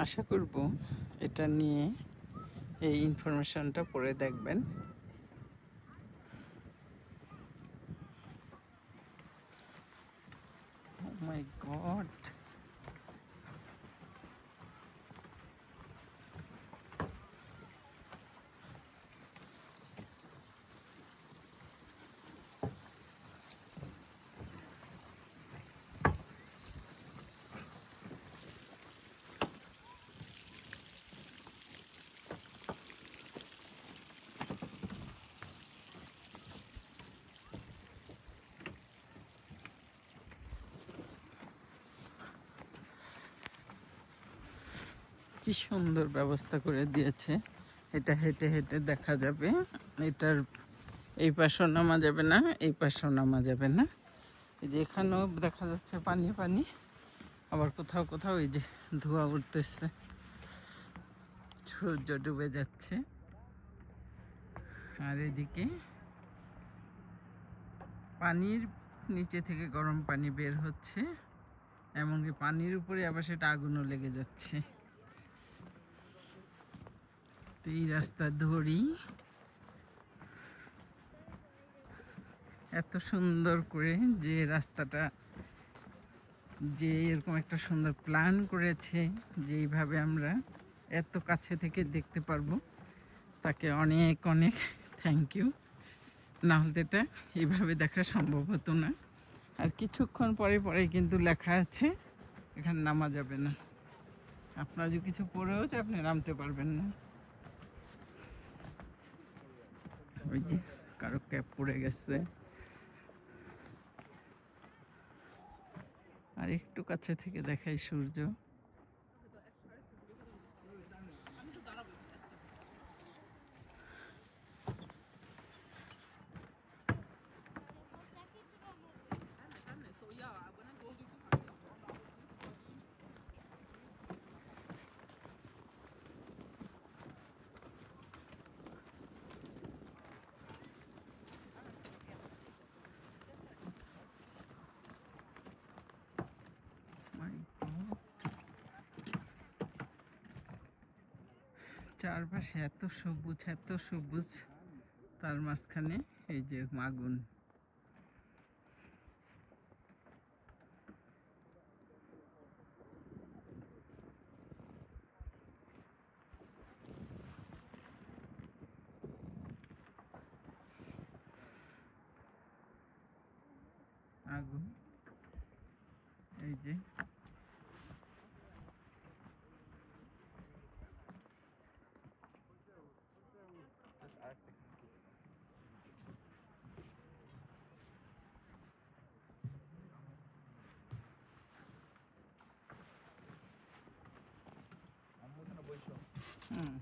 আশা করব এটা নিয়ে এই ইনফরমেশনটা পড়ে দেখবেন। মাই my কি সুন্দর ব্যবস্থা করে দিয়েছে। এটা হেঁটে হেঁটে দেখা যাবে। এটার এই পাশেও নামা যাবে না, এই পাশেও নামা যাবে না। এই যে এখানেও দেখা যাচ্ছে পানি পানি। আবার কোথাও কোথাও এই যে ধোঁয়া উঠতেছে। সূর্য ডুবে যাচ্ছে। আর এদিকে পানির নিচে থেকে গরম পানি বের হচ্ছে। এমনকি পানির উপরে আবার সেটা আগুনও লেগে যাচ্ছে। তো এই রাস্তা ধরি এত সুন্দর করে যে রাস্তাটা, যে এরকম একটা সুন্দর প্ল্যান করেছে যে এইভাবে আমরা এত কাছে থেকে দেখতে পারব, তাকে অনেক অনেক থ্যাংক ইউ না হলে এটা এইভাবে দেখা সম্ভব হতো না। আর কিছুক্ষণ পরে পরে কিন্তু লেখা আছে, এখানে নামা যাবে না। আপনার যদি কিছু পড়েও যায়, আপনি নামতে পারবেন না। ওই যে কারও ক্যাপ পড়ে গেছে। আর একটু কাছে থেকে দেখাই সূর্য। চারপাশে এত সবুজ এত সবুজ। তার মাঝখানে এই যে মাগুন। আগুন। এই যে 嗯。